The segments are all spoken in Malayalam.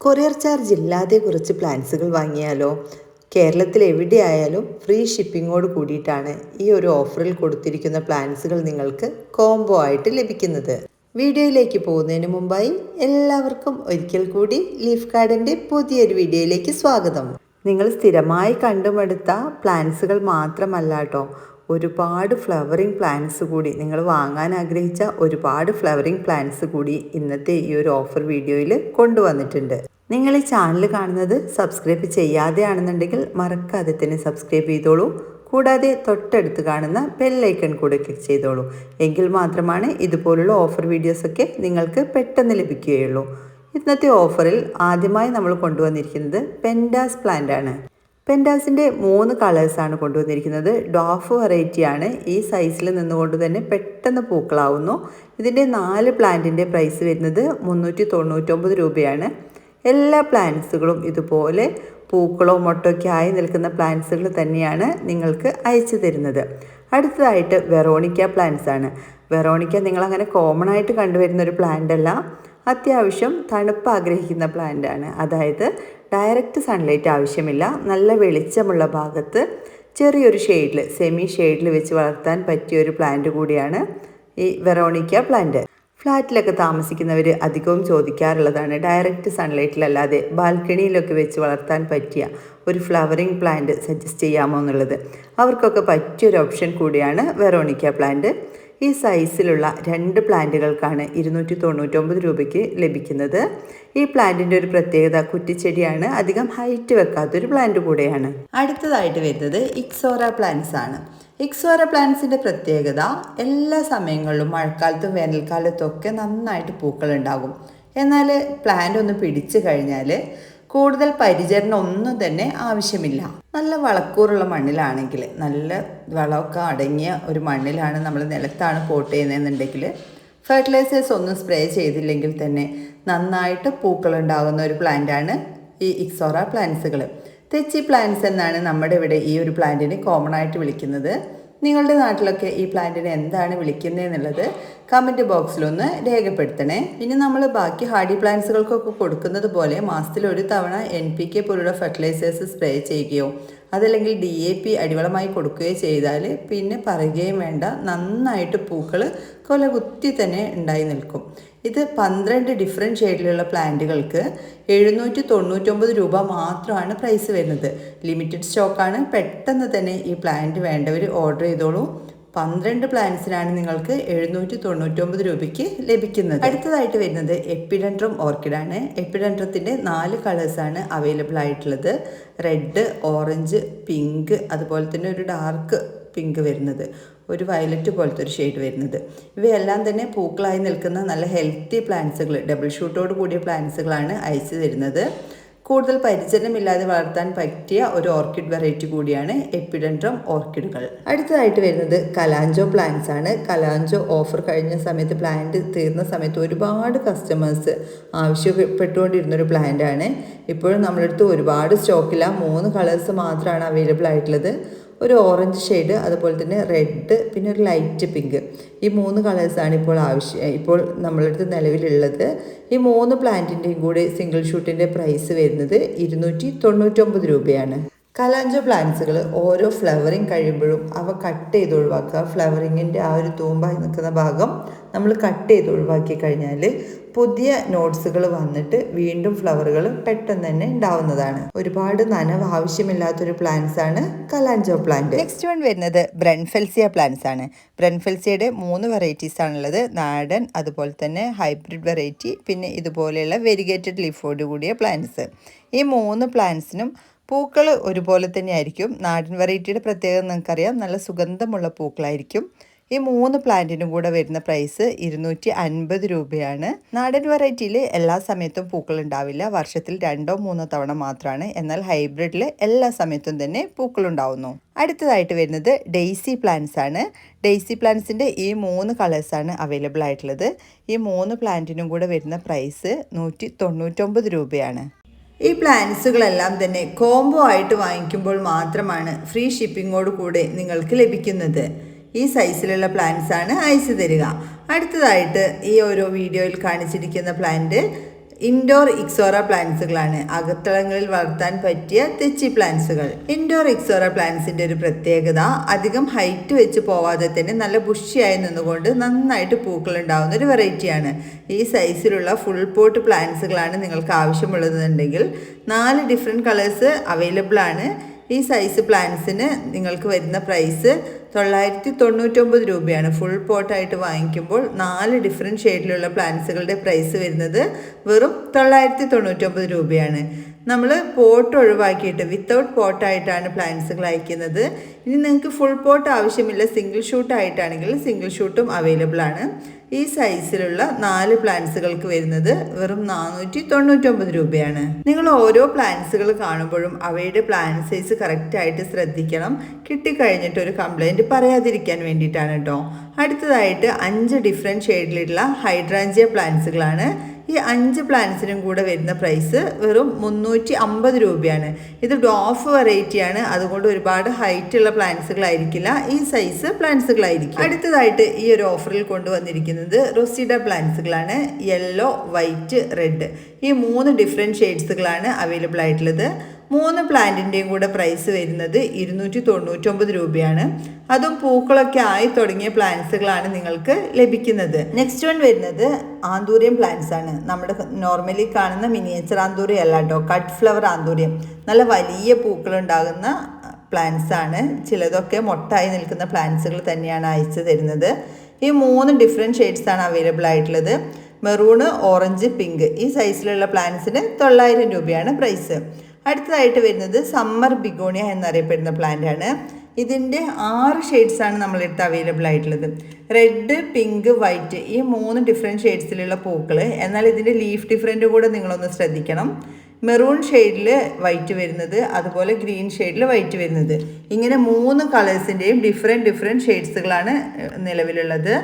കൊറിയർ ചാർജ് ഇല്ലാതെ കുറച്ച് പ്ലാൻസുകൾ വാങ്ങിയാലോ? കേരളത്തിൽ എവിടെയായാലും ഫ്രീ ഷിപ്പിങ്ങോട് കൂടിയിട്ടാണ് ഈ ഒരു ഓഫറിൽ കൊടുത്തിരിക്കുന്ന പ്ലാൻസുകൾ നിങ്ങൾക്ക് കോംബോ ആയിട്ട് ലഭിക്കുന്നത്. വീഡിയോയിലേക്ക് പോകുന്നതിന് മുമ്പായി എല്ലാവർക്കും ഒരിക്കൽ കൂടി ലീഫ് ഗാർഡന്റെ പുതിയൊരു വീഡിയോയിലേക്ക് സ്വാഗതം. നിങ്ങൾ സ്ഥിരമായി കണ്ടുമെടുത്ത പ്ലാൻസുകൾ മാത്രമല്ല കേട്ടോ ഒരുപാട് ഫ്ലവറിങ് പ്ലാന്റ്സ് കൂടി. നിങ്ങൾ വാങ്ങാൻ ആഗ്രഹിച്ച ഒരുപാട് ഫ്ലവറിങ് പ്ലാന്റ്സ് കൂടി ഇന്നത്തെ ഈ ഒരു ഓഫർ വീഡിയോയിൽ കൊണ്ടുവന്നിട്ടുണ്ട്. നിങ്ങൾ ഈ ചാനൽ കാണുന്നത് സബ്സ്ക്രൈബ് ചെയ്യാതെയാണെന്നുണ്ടെങ്കിൽ മറക്കാതെ തന്നെ സബ്സ്ക്രൈബ് ചെയ്തോളൂ. കൂടാതെ തൊട്ടടുത്ത് കാണുന്ന ബെല്ലൈക്കൺ കൂടെ ക്ലിക്ക് ചെയ്തോളൂ. എങ്കിൽ മാത്രമാണ് ഇതുപോലുള്ള ഓഫർ വീഡിയോസൊക്കെ നിങ്ങൾക്ക് പെട്ടെന്ന് ലഭിക്കുകയുള്ളൂ. ഇന്നത്തെ ഓഫറിൽ ആദ്യമായി നമ്മൾ കൊണ്ടുവന്നിരിക്കുന്നത് പെൻഡാസ് പ്ലാന്റ് ആണ്. പെൻഡാസിന്റെ മൂന്ന് കളേഴ്സാണ് കൊണ്ടുവന്നിരിക്കുന്നത്. ഡോഫ് വെറൈറ്റിയാണ് ഈ സൈസിൽ നിന്നുകൊണ്ട് തന്നെ പെട്ടെന്ന് പൂക്കളാവുന്നു. ഇതിന്റെ നാല് പ്ലാന്റിന്റെ പ്രൈസ് വരുന്നത് മുന്നൂറ്റി തൊണ്ണൂറ്റൊമ്പത് രൂപയാണ്. എല്ലാ പ്ലാന്റ്സുകളും ഇതുപോലെ പൂക്കളോ മൊട്ടൊക്കെ ആയി നിൽക്കുന്ന പ്ലാന്റ്സുകൾ തന്നെയാണ് നിങ്ങൾക്ക് അയച്ചു തരുന്നത്. അടുത്തതായിട്ട് വെറോണിക്ക പ്ലാന്റ്സ് ആണ്. വെറോണിക്ക നിങ്ങളങ്ങനെ കോമൺ ആയിട്ട് കണ്ടുവരുന്ന ഒരു പ്ലാന്റ് അല്ല. അത്യാവശ്യം തണുപ്പ് ആഗ്രഹിക്കുന്ന പ്ലാന്റ് ആണ്. അതായത് ഡയറക്റ്റ് സൺലൈറ്റ് ആവശ്യമില്ല. നല്ല വെളിച്ചമുള്ള ഭാഗത്ത് ചെറിയൊരു ഷെയ്ഡിൽ സെമി ഷെയ്ഡിൽ വെച്ച് വളർത്താൻ പറ്റിയ ഒരു പ്ലാന്റ് കൂടിയാണ് ഈ വെറോണിക്ക പ്ലാന്റ് ഫ്ലാറ്റിലൊക്കെ താമസിക്കുന്നവർ അധികവും ചോദിക്കാറുള്ളതാണ് ഡയറക്റ്റ് സൺലൈറ്റിലല്ലാതെ ബാൽക്കണിയിലൊക്കെ വെച്ച് വളർത്താൻ പറ്റിയ ഒരു ഫ്ലവറിംഗ് പ്ലാന്റ് സജസ്റ്റ് ചെയ്യാമോ എന്നുള്ളത്. അവർക്കൊക്കെ പറ്റിയൊരു ഓപ്ഷൻ കൂടിയാണ് വെറോണിക്ക പ്ലാന്റ് ഈ സൈസിലുള്ള രണ്ട് പ്ലാന്റുകൾക്കാണ് ഇരുന്നൂറ്റി തൊണ്ണൂറ്റൊമ്പത് രൂപയ്ക്ക് ലഭിക്കുന്നത്. ഈ പ്ലാന്റിന്റെ ഒരു പ്രത്യേകത കുറ്റിച്ചെടിയാണ്. അധികം ഹൈറ്റ് വെക്കാത്തൊരു പ്ലാന്റ് കൂടെയാണ്. അടുത്തതായിട്ട് വരുന്നത് ഇക്സോറ പ്ലാന്റ്സ് ആണ്. ഇക്സോറ പ്ലാന്റ്സിന്റെ പ്രത്യേകത എല്ലാ സമയങ്ങളിലും മഴക്കാലത്തും വേനൽക്കാലത്തും ഒക്കെ നന്നായിട്ട് പൂക്കളുണ്ടാകും എന്നാൽ പ്ലാന്റ് ഒന്ന് പിടിച്ചു കഴിഞ്ഞാൽ കൂടുതൽ പരിചരണം ഒന്നും തന്നെ ആവശ്യമില്ല. നല്ല വളക്കൂറുള്ള മണ്ണിലാണെങ്കിൽ നല്ല വളമൊക്കെ അടങ്ങിയ ഒരു മണ്ണിലാണ് നമ്മൾ നിലത്താണ് പോട്ട് ചെയ്യുന്നതെന്നുണ്ടെങ്കിൽ ഫെർട്ടിലൈസേഴ്സ് ഒന്നും സ്പ്രേ ചെയ്തില്ലെങ്കിൽ തന്നെ നന്നായിട്ട് പൂക്കൾ ഉണ്ടാകുന്ന ഒരു പ്ലാന്റാണ് ഈ ഇക്സോറ പ്ലാന്റ്സുകൾ തെച്ചി പ്ലാന്റ്സ് എന്നാണ് നമ്മുടെ ഇവിടെ ഈ ഒരു പ്ലാന്റിനെ കോമൺ ആയിട്ട് വിളിക്കുന്നത്. നിങ്ങളുടെ നാട്ടിലൊക്കെ ഈ പ്ലാന്റിനെ എന്താണ് വിളിക്കുന്നത് എന്നുള്ളത് കമന്റ് ബോക്സിലൊന്ന് രേഖപ്പെടുത്തണേ. ഇനി നമ്മൾ ബാക്കി ഹാർഡി പ്ലാന്റ്സുകൾക്കൊക്കെ കൊടുക്കുന്നത് പോലെ മാസത്തിൽ ഒരു തവണ എൻ പി കെ പോലുള്ള ഫെർട്ടിലൈസേഴ്സ് സ്പ്രേ ചെയ്യുകയോ അതല്ലെങ്കിൽ ഡി എ പി അടിവളമായി കൊടുക്കുകയോ ചെയ്താൽ പിന്നെ പറയുകയും വേണ്ട നന്നായിട്ട് പൂക്കൾ കൊല കുത്തി തന്നെ ഉണ്ടായി നിൽക്കും. ഇത് പന്ത്രണ്ട് ഡിഫറെന്റ് ഷെയ്ഡിലുള്ള പ്ലാന്റുകൾക്ക് എഴുന്നൂറ്റി തൊണ്ണൂറ്റൊമ്പത് രൂപ മാത്രമാണ് പ്രൈസ് വരുന്നത്. ലിമിറ്റഡ് സ്റ്റോക്കാണ് പെട്ടെന്ന് തന്നെ ഈ പ്ലാന്റ് വേണ്ടവർ ഓർഡർ ചെയ്തോളൂ. പന്ത്രണ്ട് പ്ലാന്റ്സിനാണ് നിങ്ങൾക്ക് എഴുന്നൂറ്റി തൊണ്ണൂറ്റൊമ്പത് രൂപയ്ക്ക് ലഭിക്കുന്നത്. അടുത്തതായിട്ട് വരുന്നത് എപ്പിഡൻഡ്രം ഓർക്കിഡാണ് എപ്പിഡൻഡ്രത്തിന്റെ നാല് കളേഴ്സാണ് അവൈലബിൾ ആയിട്ടുള്ളത്. റെഡ് ഓറഞ്ച് പിങ്ക് അതുപോലെ തന്നെ ഒരു ഡാർക്ക് പിങ്ക് വരുന്നത്. ഒരു വയലറ്റ് പോലത്തെ ഒരു ഷെയ്ഡ് വരുന്നത്. ഇവയെല്ലാം തന്നെ പൂക്കളായി നിൽക്കുന്ന നല്ല ഹെൽത്തി പ്ലാന്റ്സുകൾ ഡബിൾ ഷൂട്ടോട് കൂടിയ പ്ലാന്റ്സുകളാണ് അയച്ചു തരുന്നത്. കൂടുതൽ പരിചരണമില്ലാതെ വളർത്താൻ പറ്റിയ ഒരു ഓർക്കിഡ് വെറൈറ്റി കൂടിയാണ് എപ്പിഡൻഡ്രം ഓർക്കിഡുകൾ അടുത്തതായിട്ട് വരുന്നത് കലാഞ്ചോ പ്ലാന്റ്സ് ആണ്. കലാഞ്ചോ ഓഫർ കഴിഞ്ഞ സമയത്ത് പ്ലാന്റ് തീർന്ന സമയത്ത് ഒരുപാട് കസ്റ്റമേഴ്സ് ആവശ്യപ്പെട്ടുകൊണ്ടിരുന്നൊരു പ്ലാന്റ് ആണ്. ഇപ്പോഴും നമ്മളെടുത്ത് ഒരുപാട് സ്റ്റോക്കില്ല മൂന്ന് കളേഴ്സ് മാത്രമാണ് അവൈലബിൾ ആയിട്ടുള്ളത്. ഒരു ഓറഞ്ച് ഷെയ്ഡ് അതുപോലെ തന്നെ റെഡ് പിന്നെ ഒരു ലൈറ്റ് പിങ്ക് ഈ മൂന്ന് കളേഴ്സാണ് ഇപ്പോൾ ആവശ്യം ഇപ്പോൾ നമ്മളടുത്ത് നിലവിലുള്ളത്. ഈ മൂന്ന് പ്ലാന്റിന്റെയും കൂടി സിംഗിൾ ഷൂട്ടിന്റെ പ്രൈസ് വരുന്നത് ഇരുന്നൂറ്റി തൊണ്ണൂറ്റൊമ്പത് രൂപയാണ്. കലാഞ്ചോ പ്ലാന്റ്സുകൾ ഓരോ ഫ്ലവറിങ് കഴിയുമ്പോഴും അവ കട്ട് ചെയ്ത് ഒഴിവാക്കുക. ഫ്ലവറിങ്ങിന്റെ ആ ഒരു തൂമ്പായി നിൽക്കുന്ന ഭാഗം നമ്മൾ കട്ട് ചെയ്ത് ഒഴിവാക്കി കഴിഞ്ഞാൽ പുതിയ നോട്ട്സുകൾ വന്നിട്ട് വീണ്ടും ഫ്ലവറുകൾ പെട്ടെന്ന് തന്നെ ഉണ്ടാവുന്നതാണ്. ഒരുപാട് നനവ് ആവശ്യമില്ലാത്തൊരു പ്ലാന്റ്സ് ആണ് കലാഞ്ചോ പ്ലാന്റ് നെക്സ്റ്റ് വൺ വരുന്നത് ബ്രൺഫെൽസിയ പ്ലാന്റ്സ് ആണ്. ബ്രൺഫെൽസിയയുടെ മൂന്ന് വെറൈറ്റീസ് ആണുള്ളത്. നാടൻ അതുപോലെ തന്നെ ഹൈബ്രിഡ് വെറൈറ്റി പിന്നെ ഇതുപോലെയുള്ള വെരിഗേറ്റഡ് ലീഫോട് കൂടിയ പ്ലാന്റ്സ് ഈ മൂന്ന് പ്ലാന്റ്സിനും പൂക്കൾ ഒരുപോലെ തന്നെ ആയിരിക്കും നാടൻ വെറൈറ്റിയുടെ പ്രത്യേകത നിങ്ങൾക്കറിയാം. നല്ല സുഗന്ധമുള്ള പൂക്കളായിരിക്കും. ഈ മൂന്ന് പ്ലാന്റിനും കൂടെ വരുന്ന പ്രൈസ് ഇരുന്നൂറ്റി അൻപത് രൂപയാണ്. നാടൻ വെറൈറ്റിയിൽ എല്ലാ സമയത്തും പൂക്കൾ ഉണ്ടാവില്ല. വർഷത്തിൽ രണ്ടോ മൂന്നോ തവണ മാത്രമാണ്. എന്നാൽ ഹൈബ്രിഡിൽ എല്ലാ സമയത്തും തന്നെ പൂക്കൾ ഉണ്ടാവുന്നു. അടുത്തതായിട്ട് വരുന്നത് ഡെയ്സി പ്ലാന്റ്സ് ആണ്. ഡെയ്സി പ്ലാന്റ്സിന്റെ ഈ മൂന്ന് കളേഴ്സാണ് അവൈലബിൾ ആയിട്ടുള്ളത്. ഈ മൂന്ന് പ്ലാന്റിനും കൂടെ വരുന്ന പ്രൈസ് നൂറ്റി തൊണ്ണൂറ്റൊമ്പത് രൂപയാണ്. ഈ പ്ലാന്റ്സുകളെല്ലാം തന്നെ കോംബോ ആയിട്ട് വാങ്ങിക്കുമ്പോൾ മാത്രമാണ് ഫ്രീ ഷിപ്പിങ്ങോട് കൂടെ നിങ്ങൾക്ക് ലഭിക്കുന്നത്. ഈ സൈസിലുള്ള പ്ലാന്റ്സ് ആണ് അയച്ചു തരിക. അടുത്തതായിട്ട് ഈ ഓരോ വീഡിയോയിൽ കാണിച്ചിരിക്കുന്ന പ്ലാന്റ് ഇൻഡോർ ഇക്സോറ പ്ലാന്റ്സുകളാണ് അകത്തളങ്ങളിൽ വളർത്താൻ പറ്റിയ തെച്ചി പ്ലാന്റ്സുകൾ ഇൻഡോർ ഇക്സോറ പ്ലാന്റ്സിന്റെ ഒരു പ്രത്യേകത അധികം ഹൈറ്റ് വെച്ച് പോവാതെ തന്നെ നല്ല ബുഷിയായി നിന്നുകൊണ്ട് നന്നായിട്ട് പൂക്കൾ ഉണ്ടാവുന്ന ഒരു വെറൈറ്റിയാണ് ഈ സൈസിലുള്ള ഫുൾ പോട്ട് പ്ലാന്റ്സുകളാണ് നിങ്ങൾക്ക് ആവശ്യമുള്ളതെന്നുണ്ടെങ്കിൽ നാല് ഡിഫറെന്റ് കളേഴ്സ് അവൈലബിൾ ആണ്. ഈ സൈസ് പ്ലാന്റ്സിന് നിങ്ങൾക്ക് വരുന്ന പ്രൈസ് തൊള്ളായിരത്തി തൊണ്ണൂറ്റൊമ്പത് രൂപയാണ് ഫുൾ പോട്ടായിട്ട് വാങ്ങിക്കുമ്പോൾ നാല് ഡിഫറെന്റ് ഷെയ്ഡിലുള്ള പ്ലാന്റ്സുകളുടെ പ്രൈസ് വരുന്നത് വെറും തൊള്ളായിരത്തി തൊണ്ണൂറ്റൊമ്പത് രൂപയാണ്. നമ്മൾ പോട്ട് ഒഴിവാക്കിയിട്ട് വിത്തൗട്ട് പോട്ടായിട്ടാണ് പ്ലാന്റ്സുകൾ അയക്കുന്നത് ഇനി നിങ്ങൾക്ക് ഫുൾ പോട്ട് ആവശ്യമില്ല സിംഗിൾ ഷൂട്ട് ആയിട്ടാണെങ്കിൽ സിംഗിൾ ഷൂട്ടും അവൈലബിൾ ആണ്. ഈ സൈസിലുള്ള നാല് പ്ലാന്റ്സുകൾക്ക് വരുന്നത് വെറും നാനൂറ്റി തൊണ്ണൂറ്റൊമ്പത് രൂപയാണ്. നിങ്ങൾ ഓരോ പ്ലാന്റ്സുകൾ കാണുമ്പോഴും അവയുടെ പ്ലാന്റ് സൈസ് കറക്റ്റായിട്ട് ശ്രദ്ധിക്കണം. കിട്ടിക്കഴിഞ്ഞിട്ട് ഒരു കംപ്ലൈന്റ് പറയാതിരിക്കാൻ വേണ്ടിയിട്ടാണ് കേട്ടോ അടുത്തതായിട്ട് അഞ്ച് ഡിഫറെന്റ് ഷെയ്ഡിലുള്ള ഹൈഡ്രാഞ്ചിയ പ്ലാന്റ്സുകളാണ് ഈ അഞ്ച് പ്ലാന്റ്സിനും കൂടെ വരുന്ന പ്രൈസ് വെറും മുന്നൂറ്റി അമ്പത് രൂപയാണ്. ഇത് ഡോഫ് വെറൈറ്റിയാണ് അതുകൊണ്ട് ഒരുപാട് ഹൈറ്റ് ഉള്ള പ്ലാന്റ്സുകളായിരിക്കില്ല ഈ സൈസ് പ്ലാന്റ്സുകളായിരിക്കും അടുത്തതായിട്ട് ഈ ഒരു ഓഫറിൽ കൊണ്ടുവന്നിരിക്കുന്നത് റൊസിഡ പ്ലാന്റ്സുകളാണ് യെല്ലോ വൈറ്റ് റെഡ് ഈ മൂന്ന് ഡിഫറെന്റ് ഷെയ്ഡ്സുകളാണ് അവൈലബിൾ ആയിട്ടുള്ളത്. മൂന്ന് പ്ലാന്റിന്റെയും കൂടെ പ്രൈസ് വരുന്നത് ഇരുന്നൂറ്റി തൊണ്ണൂറ്റൊമ്പത് രൂപയാണ്. അതും പൂക്കളൊക്കെ ആയി തുടങ്ങിയ പ്ലാന്റ്സുകളാണ് നിങ്ങൾക്ക് ലഭിക്കുന്നത്. നെക്സ്റ്റ് വൺ വരുന്നത് ആന്തൂര്യം പ്ലാന്റ്സ് ആണ്. നമ്മുടെ നോർമലി കാണുന്ന മിനിയേച്ചർ ആന്തൂര്യം അല്ല കേട്ടോ കട്ട് ഫ്ലവർ ആന്തൂര്യം നല്ല വലിയ പൂക്കളുണ്ടാകുന്ന പ്ലാന്റ്സ് ആണ്. ചിലതൊക്കെ മൊട്ടായി നിൽക്കുന്ന പ്ലാന്റ്സുകൾ തന്നെയാണ് അയച്ചു തരുന്നത്. ഈ മൂന്ന് ഡിഫറെന്റ് ആണ് അവൈലബിൾ ആയിട്ടുള്ളത്. മെറൂണ് ഓറഞ്ച് പിങ്ക് ഈ സൈസിലുള്ള പ്ലാന്റ്സിന് തൊള്ളായിരം രൂപയാണ് പ്രൈസ് അടുത്തതായിട്ട് വരുന്നത് സമ്മർ ബിഗോണിയ എന്നറിയപ്പെടുന്ന പ്ലാന്റ് ആണ്. ഇതിന്റെ ആറ് ഷെയ്ഡ്സാണ് നമ്മളെടുത്ത് അവൈലബിൾ ആയിട്ടുള്ളത്. റെഡ് പിങ്ക് വൈറ്റ് ഈ മൂന്ന് ഡിഫറെന്റ് ഷെയ്ഡ്സിലുള്ള പൂക്കൾ എന്നാൽ ഇതിന്റെ ലീഫ് ഡിഫറെന്റ് കൂടെ നിങ്ങളൊന്ന് ശ്രദ്ധിക്കണം. മെറൂൺ ഷെയ്ഡിൽ വൈറ്റ് വരുന്നത് അതുപോലെ ഗ്രീൻ ഷെയ്ഡിൽ വൈറ്റ് വരുന്നത്. ഇങ്ങനെ മൂന്ന് കളേഴ്സിന്റെയും ഡിഫറെന്റ് ഡിഫറെന്റ് ഷെയ്ഡ്സുകളാണ് നിലവിലുള്ളത്.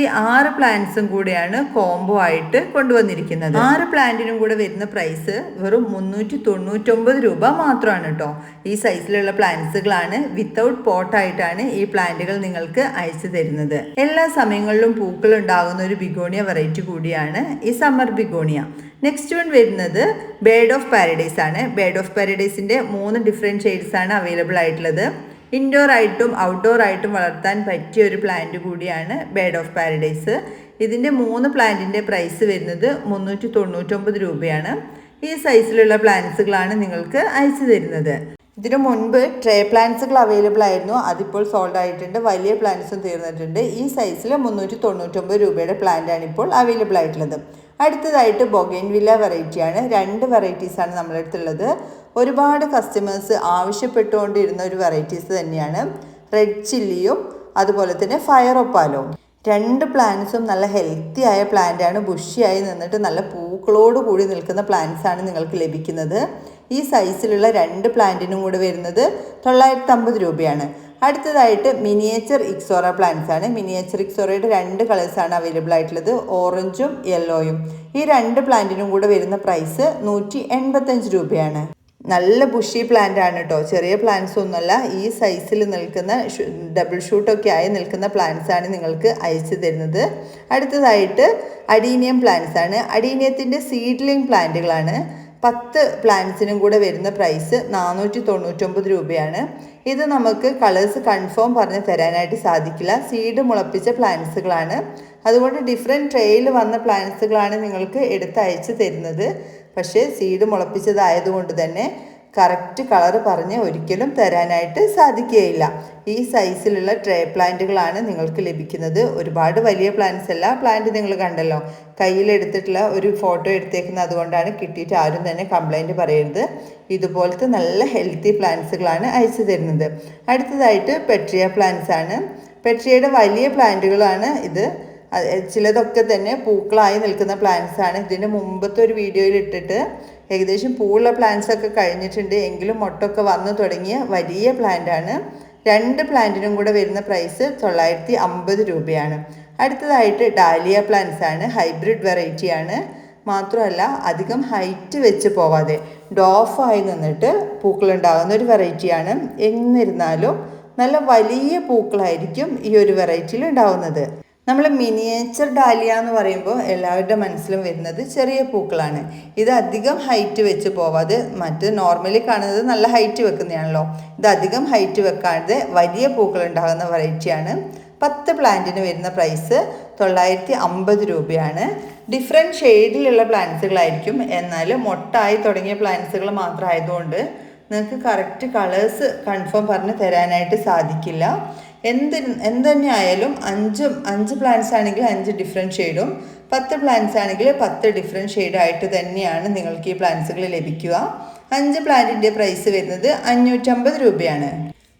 ഈ ആറ് പ്ലാന്റ്സും കൂടെയാണ് കോംബോ ആയിട്ട് കൊണ്ടുവന്നിരിക്കുന്നത്. ആറ് പ്ലാന്റിനും കൂടെ വരുന്ന പ്രൈസ് വെറും മുന്നൂറ്റി തൊണ്ണൂറ്റൊമ്പത് രൂപ മാത്രമാണ് കേട്ടോ ഈ സൈസിലുള്ള പ്ലാന്റ്സുകളാണ് വിത്തൗട്ട് പോട്ടായിട്ടാണ് ഈ പ്ലാന്റുകൾ നിങ്ങൾക്ക് അയച്ചു തരുന്നത്. എല്ലാ സമയങ്ങളിലും പൂക്കൾ ഉണ്ടാകുന്ന ഒരു ബിഗോണിയ വെറൈറ്റി കൂടിയാണ് ഈ സമ്മർ ബിഗോണിയ നെക്സ്റ്റ് വൺ വരുന്നത് ബേഡ് ഓഫ് പാരഡൈസ് ആണ്. ബേഡ് ഓഫ് പാരഡൈസിന്റെ മൂന്ന് ഡിഫറെന്റ് ആണ് അവൈലബിൾ ആയിട്ടുള്ളത്. ഇൻഡോർ ആയിട്ടും ഔട്ട്ഡോർ ആയിട്ടും വളർത്താൻ പറ്റിയ ഒരു പ്ലാന്റ് കൂടിയാണ് ബേഡ് ഓഫ് പാരഡൈസ് ഇതിന്റെ മൂന്ന് പ്ലാന്റിന്റെ പ്രൈസ് വരുന്നത് മുന്നൂറ്റി തൊണ്ണൂറ്റൊമ്പത് രൂപയാണ്. ഈ സൈസിലുള്ള പ്ലാന്റ്സുകളാണ് നിങ്ങൾക്ക് അയച്ചു തരുന്നത്. ഇതിനു മുൻപ് ട്രേ പ്ലാന്റ്സുകൾ അവൈലബിൾ ആയിരുന്നു. അതിപ്പോൾ സോൾഡ് ആയിട്ടുണ്ട്. വലിയ പ്ലാന്റ്സും തീർന്നിട്ടുണ്ട്. ഈ സൈസിൽ മുന്നൂറ്റി തൊണ്ണൂറ്റൊമ്പത് രൂപയുടെ പ്ലാന്റാണ് ഇപ്പോൾ അവൈലബിൾ ആയിട്ടുള്ളത്. അടുത്തതായിട്ട് ബൊഗൈൻവില്ല വെറൈറ്റിയാണ്. രണ്ട് വെറൈറ്റീസാണ് നമ്മുടെ അടുത്തുള്ളത് ഒരുപാട് കസ്റ്റമേഴ്സ് ആവശ്യപ്പെട്ടുകൊണ്ടിരുന്ന ഒരു വെറൈറ്റീസ് തന്നെയാണ്. റെഡ് ചില്ലിയും അതുപോലെ തന്നെ ഫയർ ഒപ്പാലും രണ്ട് പ്ലാന്റ്സും നല്ല ഹെൽത്തി ആയ പ്ലാന്റാണ് ബുഷിയായി നിന്നിട്ട് നല്ല പൂക്കളോട് കൂടി നിൽക്കുന്ന പ്ലാന്റ്സ് ആണ് നിങ്ങൾക്ക് ലഭിക്കുന്നത്. ഈ സൈസിലുള്ള രണ്ട് പ്ലാന്റിനും കൂടെ വരുന്നത് തൊള്ളായിരത്തി അമ്പത് രൂപയാണ്. അടുത്തതായിട്ട് മിനിയേച്ചർ ഇക്സോറ പ്ലാന്റ്സ് ആണ്. മിനിയേച്ചർ ഇക്സോറയുടെ രണ്ട് കളേഴ്സാണ് അവൈലബിൾ ആയിട്ടുള്ളത്. ഓറഞ്ചും യെല്ലോയും ഈ രണ്ട് പ്ലാന്റിനും കൂടെ വരുന്ന പ്രൈസ് നൂറ്റി എൺപത്തഞ്ച് രൂപയാണ്. നല്ല ബുഷി പ്ലാന്റ് ആണ് കേട്ടോ ചെറിയ പ്ലാന്റ്സ് ഒന്നുമല്ല ഈ സൈസിൽ നിൽക്കുന്ന ഡബിൾ ഷൂട്ടൊക്കെ ആയി നിൽക്കുന്ന പ്ലാന്റ്സ് ആണ് നിങ്ങൾക്ക് അയച്ചു തരുന്നത്. അടുത്തതായിട്ട് അഡീനിയം പ്ലാന്റ്സ് ആണ്. അഡീനിയത്തിന്റെ സീഡ്ലിംഗ് പ്ലാന്റുകളാണ് പത്ത് പ്ലാന്റ്സിനും കൂടെ വരുന്ന പ്രൈസ് നാനൂറ്റി തൊണ്ണൂറ്റൊമ്പത് രൂപയാണ്. ഇത് നമുക്ക് കളേഴ്സ് കൺഫേം പറഞ്ഞ് തരാനായിട്ട് സാധിക്കില്ല. സീഡ് മുളപ്പിച്ച പ്ലാന്റ്സുകളാണ് അതുകൊണ്ട് ഡിഫറെന്റ് ട്രേയിൽ വന്ന പ്ലാന്റ്സുകളാണ് നിങ്ങൾക്ക് എടുത്ത് അയച്ച് തരുന്നത്. പക്ഷേ സീഡ് മുളപ്പിച്ചതായതുകൊണ്ട് തന്നെ കറക്റ്റ് കളർ പറഞ്ഞ് ഒരിക്കലും തരാനായിട്ട് സാധിക്കുകയില്ല. ഈ സൈസിലുള്ള ട്രേ പ്ലാന്റുകളാണ് നിങ്ങൾക്ക് ലഭിക്കുന്നത്. ഒരുപാട് വലിയ പ്ലാന്റ്സ് അല്ല പ്ലാന്റ് നിങ്ങൾ കണ്ടല്ലോ. കയ്യിലെടുത്തിട്ടുള്ള ഒരു ഫോട്ടോ എടുത്തേക്കുന്നത് അതുകൊണ്ടാണ് കിട്ടിയിട്ട് ആരും തന്നെ കംപ്ലൈന്റ് പറയരുത്. ഇതുപോലത്തെ നല്ല ഹെൽത്തി പ്ലാന്റ്സുകളാണ് അയച്ചു തരുന്നത്. അടുത്തതായിട്ട് പെട്രിയ പ്ലാന്റ്സ് ആണ്. പെട്രിയയുടെ വലിയ പ്ലാന്റുകളാണ് ഇത്. ചിലതൊക്കെ തന്നെ പൂക്കളായി നിൽക്കുന്ന പ്ലാന്റ്സ് ആണ്. ഇതിന്റെ മുമ്പത്തെ ഒരു വീഡിയോയിൽ ഇട്ടിട്ട് ഏകദേശം പൂവുള്ള പ്ലാന്റ്സ് ഒക്കെ കഴിഞ്ഞിട്ടുണ്ട്. എങ്കിലും മൊട്ടൊക്കെ വന്നു തുടങ്ങിയ വലിയ പ്ലാന്റ് ആണ്. രണ്ട് പ്ലാന്റിനും കൂടെ വരുന്ന പ്രൈസ് തൊള്ളായിരത്തി അമ്പത് രൂപയാണ്. അടുത്തതായിട്ട് ഡാലിയ പ്ലാന്റ്സ് ആണ്. ഹൈബ്രിഡ് വെറൈറ്റി ആണ്. മാത്രമല്ല അധികം ഹൈറ്റ് വെച്ച് പോവാതെ ഡോഫായി നിന്നിട്ട് പൂക്കളുണ്ടാകുന്ന ഒരു വെറൈറ്റിയാണ് എന്നിരുന്നാലും നല്ല വലിയ പൂക്കളായിരിക്കും ഈ ഒരു വെറൈറ്റിയിൽ ഉണ്ടാവുന്നത്. നമ്മൾ മിനിയേച്ചർ ഡാലിയ എന്ന് പറയുമ്പോൾ എല്ലാവരുടെ മനസ്സിലും വരുന്നത് ചെറിയ പൂക്കളാണ്. ഇത് അധികം ഹൈറ്റ് വെച്ച് പോവാതെ മറ്റ് നോർമലി കാണുന്നത് നല്ല ഹൈറ്റ് വെക്കുന്നതാണല്ലോ. ഇത് അധികം ഹൈറ്റ് വെക്കാതെ വലിയ പൂക്കൾ ഉണ്ടാകുന്ന വെറൈറ്റിയാണ് പത്ത് പ്ലാന്റിന് വരുന്ന പ്രൈസ് തൊള്ളായിരത്തി അമ്പത് രൂപയാണ് ഡിഫറെന്റ് ഷെയ്ഡിലുള്ള പ്ലാന്റ്സുകളായിരിക്കും എന്നാൽ മൊട്ടായി തുടങ്ങിയ പ്ലാന്റ്സുകൾ മാത്രമായതുകൊണ്ട് നിങ്ങൾക്ക് കറക്റ്റ് കളേഴ്സ് കൺഫേം പറഞ്ഞ് തരാനായിട്ട് സാധിക്കില്ല. എന്ത് എന്ത് തന്നെ ആയാലും അഞ്ച് അഞ്ച് പ്ലാന്റ്സ് ആണെങ്കിൽ അഞ്ച് ഡിഫറെന്റ് ഷെയ്ഡും പത്ത് പ്ലാന്റ്സ് ആണെങ്കിൽ പത്ത് ഡിഫറെന്റ് ഷെയ്ഡായിട്ട് തന്നെയാണ് നിങ്ങൾക്ക് ഈ പ്ലാന്റ്സുകൾ ലഭിക്കുക. അഞ്ച് പ്ലാന്റിന്റെ പ്രൈസ് വരുന്നത് അഞ്ഞൂറ്റമ്പത് രൂപയാണ്.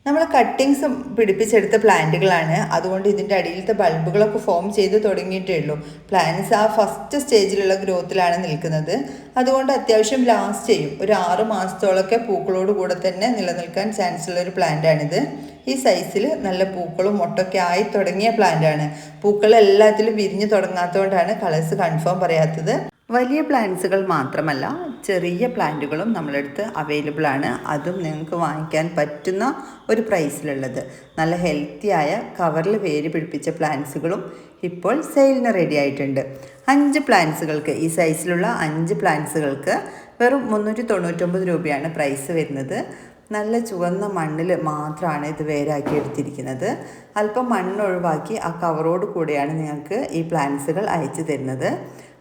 നമ്മൾ കട്ടിങ്സ് പിടിപ്പിച്ചെടുത്ത പ്ലാന്റുകളാണ് അതുകൊണ്ട് ഇതിന്റെ അടിയിലത്തെ ബൾബുകളൊക്കെ ഫോം ചെയ്ത് തുടങ്ങിയിട്ടേ ഉള്ളൂ. പ്ലാന്റ്സ് ആ ഫസ്റ്റ് സ്റ്റേജിലുള്ള ഗ്രോത്തിലാണ് നിൽക്കുന്നത്. അതുകൊണ്ട് അത്യാവശ്യം ലാസ്റ്റ് ചെയ്യും. ഒരു ആറ് മാസത്തോളമൊക്കെ പൂക്കളോട് കൂടെ തന്നെ നിലനിൽക്കാൻ ചാൻസ് ഉള്ള ഒരു പ്ലാന്റാണിത് ഈ സൈസിൽ നല്ല പൂക്കളും മുട്ടൊക്കെ ആയി തുടങ്ങിയ പ്ലാന്റാണ് പൂക്കൾ എല്ലാത്തിലും വിരിഞ്ഞു തുടങ്ങാത്തതുകൊണ്ടാണ് കളേഴ്സ് കൺഫേം പറയാത്തത്. വലിയ പ്ലാന്റ്സുകൾ മാത്രമല്ല ചെറിയ പ്ലാന്റുകളും നമ്മളടുത്ത് അവൈലബിൾ ആണ് അതും നിങ്ങൾക്ക് വാങ്ങിക്കാൻ പറ്റുന്ന ഒരു പ്രൈസിലുള്ളത്. നല്ല ഹെൽത്തിയായ കവറിൽ വേര് പിടിപ്പിച്ച പ്ലാന്റ്സുകളും ഇപ്പോൾ സെയിലിന് റെഡി ആയിട്ടുണ്ട്. അഞ്ച് പ്ലാന്റ്സുകൾക്ക് ഈ സൈസിലുള്ള അഞ്ച് പ്ലാന്റ്സുകൾക്ക് വെറും മുന്നൂറ്റി തൊണ്ണൂറ്റൊമ്പത് രൂപയാണ് പ്രൈസ് വരുന്നത്. നല്ല ചുവന്ന മണ്ണിൽ മാത്രമാണ് ഇത് വേരാക്കി എടുത്തിരിക്കുന്നത്. അല്പം മണ്ണ് ഒഴിവാക്കി ആ കവറോട് കൂടെയാണ് നിങ്ങൾക്ക് ഈ പ്ലാന്റ്സുകൾ അയച്ചു തരുന്നത്.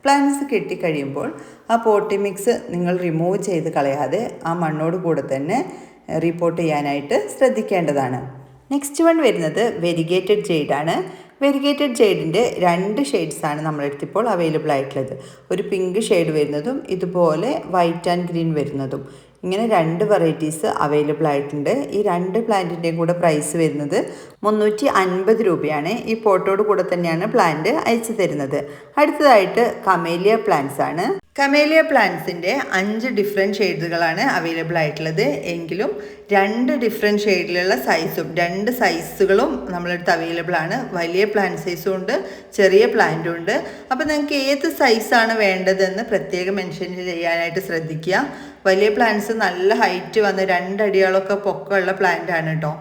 പ്ലാന്റ്സ് കിട്ടിക്കഴിയുമ്പോൾ ആ പോട്ടി മിക്സ് നിങ്ങൾ റിമൂവ് ചെയ്ത് കളയാതെ ആ മണ്ണോട് കൂടെ തന്നെ റിപ്പോർട്ട് ചെയ്യാനായിട്ട് ശ്രദ്ധിക്കേണ്ടതാണ്. നെക്സ്റ്റ് വൺ വരുന്നത് വെരിഗേറ്റഡ് ജെയ്ഡാണ് വെരിഗേറ്റഡ് ജെയ്ഡിന്റെ രണ്ട് ഷെയ്ഡ്സാണ് നമ്മുടെ അടുത്ത് ഇപ്പോൾ അവൈലബിൾ ആയിട്ടുള്ളത്. ഒരു പിങ്ക് ഷെയ്ഡ് വരുന്നതും ഇതുപോലെ വൈറ്റ് ആൻഡ് ഗ്രീൻ വരുന്നതും. ഇങ്ങനെ രണ്ട് വെറൈറ്റീസ് അവൈലബിൾ ആയിട്ടുണ്ട്. ഈ രണ്ട് പ്ലാന്റിന്റെയും കൂടെ പ്രൈസ് വരുന്നത് മുന്നൂറ്റി അൻപത് രൂപയാണ്. ഈ പോട്ടോട് കൂടെ തന്നെയാണ് പ്ലാന്റ് അയച്ചു തരുന്നത്. അടുത്തതായിട്ട് കമേലിയ പ്ലാന്റ്സ് ആണ്. കമേലിയ പ്ലാന്റ്സിന്റെ അഞ്ച് ഡിഫറെന്റ് ഷെയ്ഡുകളാണ് അവൈലബിൾ ആയിട്ടുള്ളത്. എങ്കിലും രണ്ട് ഡിഫറെന്റ് ഷെയ്ഡിലുള്ള സൈസും രണ്ട് സൈസുകളും നമ്മളടുത്ത് അവൈലബിൾ ആണ്. വലിയ പ്ലാന്റ് സൈസും ഉണ്ട് ചെറിയ പ്ലാന്റും ഉണ്ട്. അപ്പോൾ നിങ്ങൾക്ക് ഏത് സൈസാണ് വേണ്ടതെന്ന് പ്രത്യേകം മെൻഷൻ ചെയ്യാനായിട്ട് ശ്രദ്ധിക്കുക. വലിയ പ്ലാന്റ്സ് നല്ല ഹൈറ്റ് വന്ന് രണ്ടടികളൊക്കെ പൊക്കമുള്ള പ്ലാന്റ് ആണ് കേട്ടോ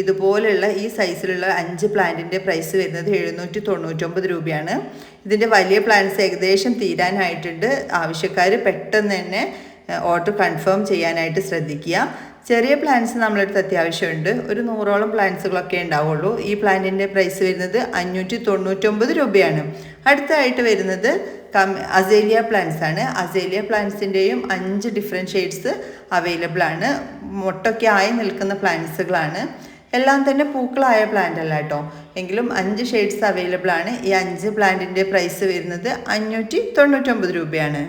ഇതുപോലുള്ള ഈ സൈസിലുള്ള അഞ്ച് പ്ലാന്റിന്റെ പ്രൈസ് വരുന്നത് എഴുന്നൂറ്റി തൊണ്ണൂറ്റൊമ്പത് രൂപയാണ്. ഇതിന്റെ വലിയ പ്ലാന്റ്സ് ഏകദേശം തീരാനായിട്ടുണ്ട്. ആവശ്യക്കാർ പെട്ടെന്ന് തന്നെ ഓർഡർ കൺഫേം ചെയ്യാനായിട്ട് ശ്രദ്ധിക്കുക. ചെറിയ പ്ലാന്റ്സ് നമ്മളടുത്ത് അത്യാവശ്യമുണ്ട്. ഒരു നൂറോളം പ്ലാന്റ്സുകളൊക്കെ ഉണ്ടാവുള്ളൂ. ഈ പ്ലാന്റിന്റെ പ്രൈസ് വരുന്നത് അഞ്ഞൂറ്റി തൊണ്ണൂറ്റൊമ്പത് രൂപയാണ്. അടുത്തായിട്ട് വരുന്നത് കം അസേലിയ പ്ലാന്റ്സ് ആണ്. അസേലിയ പ്ലാന്റ്സിന്റെയും അഞ്ച് ഡിഫറെന്റ് ഷെയ്ഡ്സ് അവൈലബിൾ ആണ്. മുട്ടൊക്കെ ആയി നിൽക്കുന്ന പ്ലാന്റ്സുകളാണ് എല്ലാം തന്നെ പൂക്കളായ പ്ലാന്റ് അല്ല കേട്ടോ. എങ്കിലും അഞ്ച് ഷെയ്ഡ്സ് അവൈലബിൾ ആണ്. ഈ അഞ്ച് പ്ലാന്റിന്റെ പ്രൈസ് വരുന്നത് അഞ്ഞൂറ്റി തൊണ്ണൂറ്റൊമ്പത് രൂപയാണ്.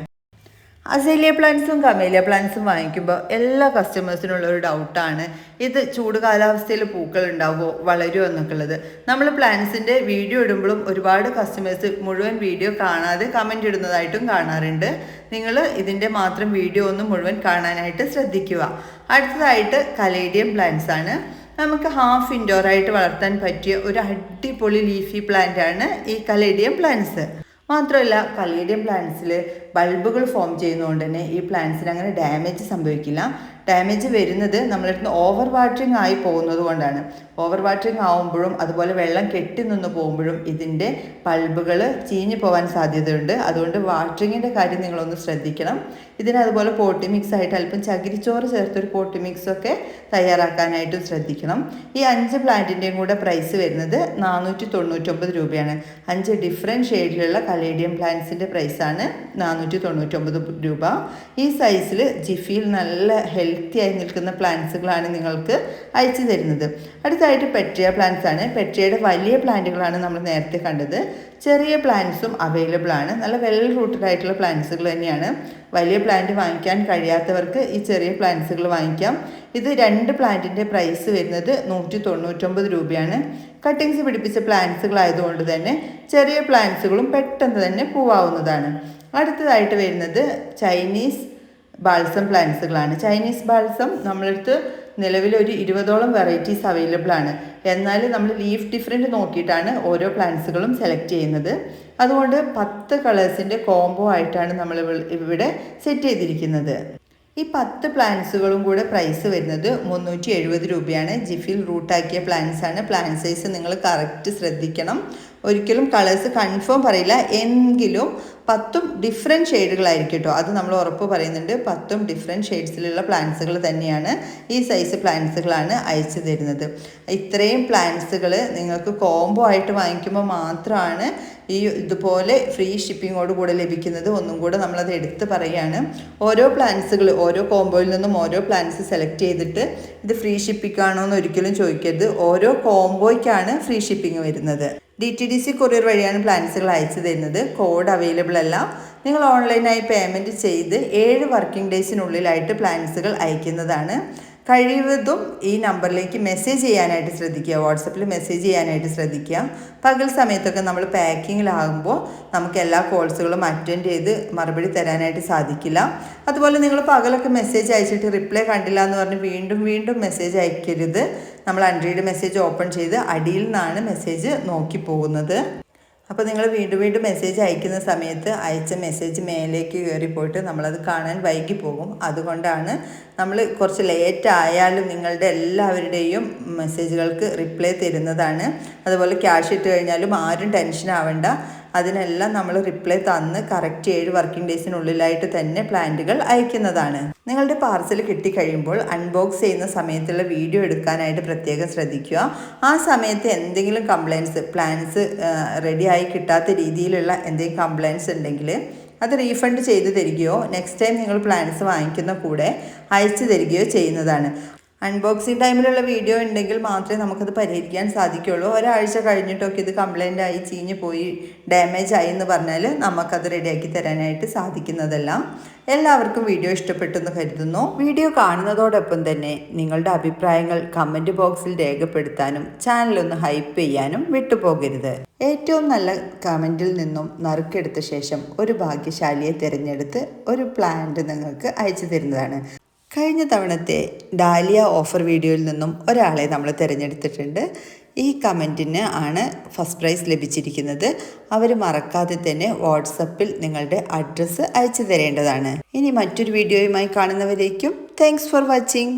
അസേലിയ പ്ലാന്റ്സും കമേലിയ പ്ലാന്റ്സും വാങ്ങിക്കുമ്പോൾ എല്ലാ കസ്റ്റമേഴ്സിനുള്ള ഒരു ഡൗട്ടാണ് ഇത് ചൂട് കാലാവസ്ഥയിൽ പൂക്കൾ ഉണ്ടാവുമോ? വളരുമോ എന്നൊക്കെ ഉള്ളത്. നമ്മൾ പ്ലാന്റ്സിന്റെ വീഡിയോ ഇടുമ്പോഴും ഒരുപാട് കസ്റ്റമേഴ്സ് മുഴുവൻ വീഡിയോ കാണാതെ കമന്റ് ഇടുന്നതായിട്ടും കാണാറുണ്ട്. നിങ്ങൾ ഇതിന്റെ മാത്രം വീഡിയോ ഒന്ന് മുഴുവൻ കാണാനായിട്ട് ശ്രദ്ധിക്കുക. അടുത്തതായിട്ട് കലേഡിയം പ്ലാന്റ്സ് ആണ്. നമുക്ക് ഹാഫ് ഇൻഡോർ ആയിട്ട് വളർത്താൻ പറ്റിയ ഒരു അടിപൊളി ലീഫി പ്ലാന്റ് ആണ് ഈ കലേഡിയം പ്ലാന്റ്സ് മാത്രമല്ല കലേഡിയം പ്ലാന്റ്സിൽ ബൾബുകൾ ഫോം ചെയ്യുന്നതുകൊണ്ട് തന്നെ ഈ പ്ലാന്റ്സിന് അങ്ങനെ ഡാമേജ് സംഭവിക്കില്ല. ഡാമേജ് വരുന്നത് നമ്മളടുത്ത് ഓവർ വാട്ടറിങ് ആയി പോകുന്നത് കൊണ്ടാണ്. ഓവർ വാട്ടറിങ് ആവുമ്പോഴും അതുപോലെ വെള്ളം കെട്ടി നിന്ന് പോകുമ്പോഴും ഇതിന്റെ ബൾബുകൾ ചീഞ്ഞു പോകാൻ സാധ്യതയുണ്ട്. അതുകൊണ്ട് വാട്ടറിങ്ങിന്റെ കാര്യം നിങ്ങളൊന്ന് ശ്രദ്ധിക്കണം. ഇതിന് അതുപോലെ പോട്ടി മിക്സ് ആയിട്ട് അല്പം ചകിരിച്ചോറ് ചേർത്തൊരു പോട്ടി മിക്സ് ഒക്കെ തയ്യാറാക്കാനായിട്ടും ശ്രദ്ധിക്കണം. ഈ അഞ്ച് പ്ലാന്റിന്റെയും കൂടെ പ്രൈസ് വരുന്നത് നാനൂറ്റി തൊണ്ണൂറ്റൊമ്പത് രൂപയാണ്. അഞ്ച് ഡിഫറെന്റ് ഷെയ്ഡിലുള്ള കലേഡിയം പ്ലാന്റ്സിന്റെ പ്രൈസാണ് നാനൂറ്റി തൊണ്ണൂറ്റൊമ്പത് രൂപ. ഈ സൈസിൽ ജിഫിയിൽ നല്ല ഹെൽത്തി ആയി നിൽക്കുന്ന പ്ലാന്റ്സുകളാണ് നിങ്ങൾക്ക് അയച്ചു തരുന്നത്. അടുത്തായിട്ട് പെട്രിയ പ്ലാന്റ്സ് ആണ്. പെട്രിയയുടെ വലിയ പ്ലാന്റുകളാണ് നമ്മൾ നേരത്തെ കണ്ടത്. ചെറിയ പ്ലാന്റ്സും അവൈലബിൾ ആണ്. നല്ല വെൽ റൂട്ടഡ് ആയിട്ടുള്ള പ്ലാന്റ്സുകൾ തന്നെയാണ്. വലിയ പ്ലാന്റ് വാങ്ങിക്കാൻ കഴിയാത്തവർക്ക് ഈ ചെറിയ പ്ലാന്റ്സുകൾ വാങ്ങിക്കാം. ഇത് രണ്ട് പ്ലാന്റിന്റെ പ്രൈസ് വരുന്നത് നൂറ്റി തൊണ്ണൂറ്റൊമ്പത് രൂപയാണ്. കട്ടിങ്സ് പിടിപ്പിച്ച പ്ലാന്റ്സുകളായതുകൊണ്ട് തന്നെ ചെറിയ പ്ലാന്റ്സുകളും പെട്ടെന്ന് തന്നെ പൂവാവുന്നതാണ്. അടുത്തതായിട്ട് വരുന്നത് ചൈനീസ് ബാൾസം പ്ലാന്റ്സുകളാണ്. ചൈനീസ് ബാൾസം നമ്മളടുത്ത് നിലവിൽ ഒരു ഇരുപതോളം വെറൈറ്റീസ് അവൈലബിൾ ആണ്. എന്നാൽ നമ്മൾ ലീഫ് ഡിഫറെന്റ് നോക്കിയിട്ടാണ് ഓരോ പ്ലാന്റ്സുകളും സെലക്ട് ചെയ്യുന്നത്. അതുകൊണ്ട് പത്ത് കളേഴ്സിന്റെ കോംബോ ആയിട്ടാണ് നമ്മൾ ഇവിടെ സെറ്റ് ചെയ്തിരിക്കുന്നത്. ഈ പത്ത് പ്ലാന്റ്സുകളും കൂടെ പ്രൈസ് വരുന്നത് മുന്നൂറ്റി എഴുപത് രൂപയാണ്. ജിഫിൽ റൂട്ടാക്കിയ പ്ലാന്റ്സ് ആണ് പ്ലാന്റ് സൈസ് നിങ്ങൾ കറക്റ്റ് ശ്രദ്ധിക്കണം. ഒരിക്കലും കളേഴ്സ് കൺഫേം പറയില്ല. എങ്കിലും പത്തും ഡിഫറെന്റ് ഷെയ്ഡുകളായിരിക്കും കേട്ടോ അത് നമ്മൾ ഉറപ്പ് പറയുന്നുണ്ട്. പത്തും ഡിഫറെന്റ് ഷെയ്ഡ്സിലുള്ള പ്ലാന്റ്സുകൾ തന്നെയാണ് ഈ സൈസ് പ്ലാന്റ്സുകളാണ് അയച്ചു തരുന്നത്. ഇത്രയും പ്ലാന്റ്സുകൾ നിങ്ങൾക്ക് കോംബോ ആയിട്ട് വാങ്ങിക്കുമ്പോൾ മാത്രമാണ് ഈ ഇതുപോലെ ഫ്രീ ഷിപ്പിങ്ങോട് കൂടെ ലഭിക്കുന്നത്. ഒന്നും കൂടെ നമ്മളത് എടുത്ത് പറയുകയാണ് ഓരോ പ്ലാൻസുകൾ ഓരോ കോംബോയിൽ നിന്നും ഓരോ പ്ലാന്റ്സ് സെലക്ട് ചെയ്തിട്ട് ഇത് ഫ്രീ ഷിപ്പിംഗ് ആണോ എന്ന് ഒരിക്കലും ചോദിക്കരുത്. ഓരോ കോംബോയ്ക്കാണ് ഫ്രീ ഷിപ്പിംഗ് വരുന്നത്. D T D C courier വഴിയാണ് പ്ലാൻസുകൾ അയച്ചു തരുന്നത്. കോഡ് അവൈലബിൾ അല്ല. നിങ്ങൾ ഓൺലൈനായി പേയ്മെന്റ് ചെയ്ത് ഏഴ് വർക്കിംഗ് ഡേയ്സിനുള്ളിലായിട്ട് പ്ലാൻസുകൾ അയക്കുന്നതാണ്. കഴിവതും ഈ നമ്പറിലേക്ക് മെസ്സേജ് ചെയ്യാനായിട്ട് ശ്രദ്ധിക്കുക. വാട്സപ്പിൽ മെസ്സേജ് ചെയ്യാനായിട്ട് ശ്രദ്ധിക്കുക. പകൽ സമയത്തൊക്കെ നമ്മൾ പാക്കിങ്ങിലാകുമ്പോൾ നമുക്ക് എല്ലാ കോൾസുകളും അറ്റൻഡ് ചെയ്ത് മറുപടി തരാനായിട്ട് സാധിക്കില്ല. അതുപോലെ നിങ്ങൾ പകലൊക്കെ മെസ്സേജ് അയച്ചിട്ട് റിപ്ലൈ കണ്ടില്ല എന്ന് പറഞ്ഞ് വീണ്ടും വീണ്ടും മെസ്സേജ് അയക്കരുത്. നമ്മൾ അൺറീഡ് മെസ്സേജ് ഓപ്പൺ ചെയ്ത് അടിയിൽ നിന്നാണ് മെസ്സേജ് നോക്കി പോകുന്നത്. അപ്പോൾ നിങ്ങൾ വീണ്ടും വീണ്ടും മെസ്സേജ് അയക്കുന്ന സമയത്ത് അയച്ച മെസ്സേജ് മേലേക്ക് കയറി പോയിട്ട് നമ്മളത് കാണാൻ വൈകി പോകും. അതുകൊണ്ടാണ് നമ്മൾ കുറച്ച് ലേറ്റ് ആയാലും നിങ്ങളുടെ എല്ലാവരുടെയും മെസ്സേജുകൾക്ക് റിപ്ലൈ തരുന്നതാണ്. അതുപോലെ ക്യാഷ് ഇട്ട് കഴിഞ്ഞാലും ആരും ടെൻഷൻ ആവേണ്ട. അതിനെല്ലാം നമ്മൾ റിപ്ലൈ തന്ന് കറക്റ്റ് ഏഴ് വർക്കിംഗ് ഡേയ്സിനുള്ളിലായിട്ട് തന്നെ പ്ലാന്റുകൾ അയക്കുന്നതാണ്. നിങ്ങളുടെ പാർസൽ കിട്ടിക്കഴിയുമ്പോൾ അൺബോക്സ് ചെയ്യുന്ന സമയത്തുള്ള വീഡിയോ എടുക്കാനായിട്ട് പ്രത്യേകം ശ്രദ്ധിക്കുക. ആ സമയത്ത് എന്തെങ്കിലും കംപ്ലയിൻസ് പ്ലാൻസ് റെഡിയായി കിട്ടാത്ത രീതിയിലുള്ള എന്തെങ്കിലും കംപ്ലയിൻസ് ഉണ്ടെങ്കിൽ അത് റീഫണ്ട് ചെയ്ത് തരികയോ നെക്സ്റ്റ് ടൈം നിങ്ങൾ പ്ലാൻസ് വാങ്ങിക്കുന്ന കൂടെ അയച്ചു തരികയോ ചെയ്യുന്നതാണ്. അൺബോക്സിങ് ടൈമിലുള്ള വീഡിയോ ഉണ്ടെങ്കിൽ മാത്രമേ നമുക്കത് പരിഹരിക്കാൻ സാധിക്കുകയുള്ളൂ ഒരാഴ്ച കഴിഞ്ഞിട്ടൊക്കെ ഇത് കംപ്ലൈന്റ് ആയി ചീഞ്ഞ് പോയി ഡാമേജ് ആയി എന്ന് പറഞ്ഞാൽ നമുക്കത് റെഡിയാക്കി തരാനായിട്ട് സാധിക്കുന്നതല്ല എല്ലാവർക്കും വീഡിയോ ഇഷ്ടപ്പെട്ടെന്ന് കരുതുന്നു. വീഡിയോ കാണുന്നതോടൊപ്പം തന്നെ നിങ്ങളുടെ അഭിപ്രായങ്ങൾ കമന്റ് ബോക്സിൽ രേഖപ്പെടുത്താനും ചാനലൊന്ന് ഹൈപ്പ് ചെയ്യാനും വിട്ടുപോകരുത്. ഏറ്റവും നല്ല കമന്റിൽ നിന്നും നറുക്കെടുത്ത ശേഷം ഒരു ഭാഗ്യശാലിയെ തിരഞ്ഞെടുത്ത് ഒരു പ്ലാന്റ് നിങ്ങൾക്ക് അയച്ചു തരുന്നതാണ്. കഴിഞ്ഞ തവണത്തെ ഡാലിയ ഓഫർ വീഡിയോയിൽ നിന്നും ഒരാളെ നമ്മൾ തിരഞ്ഞെടുത്തിട്ടുണ്ട്. ഈ കമന്റിന് ആണ് ഫസ്റ്റ് പ്രൈസ് ലഭിച്ചിരിക്കുന്നത്. അവർ മറക്കാതെ തന്നെ വാട്സപ്പിൽ നിങ്ങളുടെ അഡ്രസ്സ് അയച്ചു തരേണ്ടതാണ്. ഇനി മറ്റൊരു വീഡിയോയുമായി കാണുന്നവരേക്കും താങ്ക്സ് ഫോർ വാച്ചിങ്